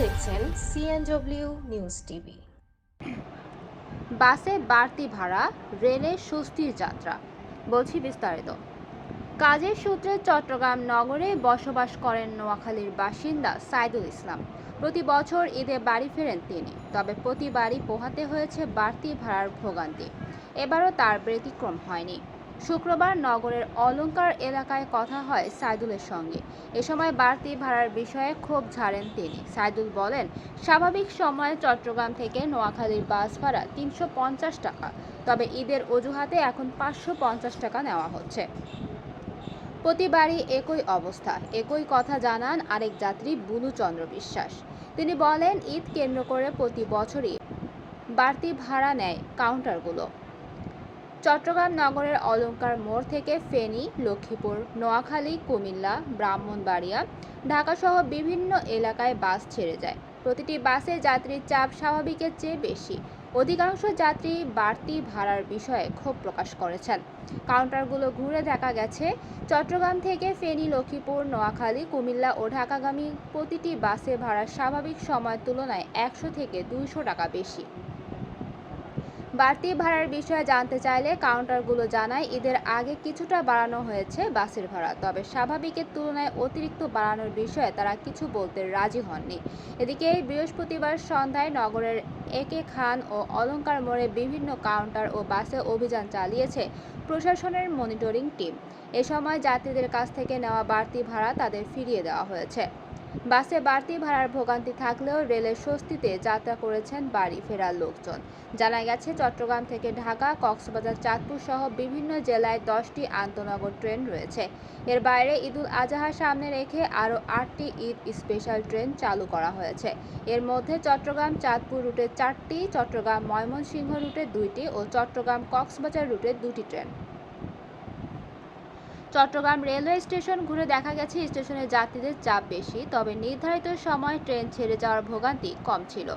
ডিএনডব্লিউ news TV বাসে বাড়তি ভাড়া, রেলে স্বস্তির যাত্রা, বলছি বিস্তারিত। কাজের সূত্রে চট্টগ্রাম নগরে বসবাস করেন নোয়াখালীর বাসিন্দা সাইদুল ইসলাম। প্রতি বছর ঈদে বাড়ি ফেরেন তিনি, তবে প্রতিবারই পোহাতে হয়েছে বাড়তি ভাড়ার ভোগান্তি। এবারও তার ব্যতিক্রম হয়নি। শুক্রবার নগরের অলংকার এলাকায় কথা হয় সাইদুলের সঙ্গে। এ সময় বাড়তি ভাড়ার বিষয়ে ক্ষোভ ঝাড়েন তিনি। সাইদুল বলেন, স্বাভাবিক সময়ে চট্টগ্রাম থেকে নোয়াখালীর বাস ভাড়া তিনশো পঞ্চাশ টাকা। তবে ঈদের অজুহাতে এখন পাঁচশো পঞ্চাশ টাকা নেওয়া হচ্ছে। প্রতিবারই একই অবস্থা। একই কথা জানান আরেক যাত্রী বুলু চন্দ্র বিশ্বাস। তিনি বলেন, ঈদ কেন্দ্র করে প্রতি বছরই বাড়তি ভাড়া নেয় কাউন্টারগুলো। চট্টগ্রাম নগরের অলংকার মোড় থেকে ফেনী, লক্ষ্মীপুর, নোয়াখালী, কুমিল্লা, ব্রাহ্মণবাড়িয়া, ঢাকাসহ বিভিন্ন এলাকায় বাস ছেড়ে যায়। প্রতিটি বাসে যাত্রীর চাপ স্বাভাবিকের চেয়ে বেশি। অধিকাংশ যাত্রী বাড়তি ভাড়ার বিষয়ে ক্ষোভ প্রকাশ করেছেন। কাউন্টারগুলো ঘুরে দেখা গেছে, চট্টগ্রাম থেকে ফেনী, লক্ষ্মীপুর, নোয়াখালী, কুমিল্লা ও ঢাকাগামী প্রতিটি বাসে ভাড়া স্বাভাবিক সময়ের তুলনায় একশো থেকে দুইশো টাকা বেশি। বাড়তি ভাড়ার বিষয়ে জানতে চাইলে কাউন্টারগুলো জানায়, ঈদের আগে কিছুটা বাড়ানো হয়েছে বাসের ভাড়া। তবে স্বাভাবিকের তুলনায় অতিরিক্ত বাড়ানোর বিষয়ে তারা কিছু বলতে রাজি হননি। এদিকে বৃহস্পতিবার সন্ধ্যায় নগরের একে খান ও অলঙ্কার মোড়ে বিভিন্ন কাউন্টার ও বাসে অভিযান চালিয়েছে প্রশাসনের মনিটরিং টিম। এ সময় যাত্রীদের কাছ থেকে নেওয়া বাড়তি ভাড়া তাদের ফিরিয়ে দেওয়া হয়েছে। বাসে বাড়তি ভাড়ার ভোগান্তি থাকলেও রেলের স্বস্তিতে যাত্রা করেছেন বাড়ি ফেরার লোকজন। জানা গেছে, চট্টগ্রাম থেকে ঢাকা, কক্সবাজার, চাঁদপুর সহ বিভিন্ন জেলায় দশটি আন্তনগর ট্রেন রয়েছে। এর বাইরে ঈদুল আজহার সামনে রেখে আরও আটটি ঈদ স্পেশাল ট্রেন চালু করা হয়েছে। এর মধ্যে চট্টগ্রাম, চাঁদপুর রুটে চারটি, চট্টগ্রাম ময়মনসিংহ রুটে দুইটি ও চট্টগ্রাম, কক্সবাজার রুটে দুটি ট্রেন। চট্টগ্রাম রেলওয়ে স্টেশন ঘুরে দেখা গেছে স্টেশনে যাত্রীদের চাপ বেশি, তবে নির্ধারিত সময় ট্রেন ছেড়ে যাওয়ার ভোগান্তি কম ছিল।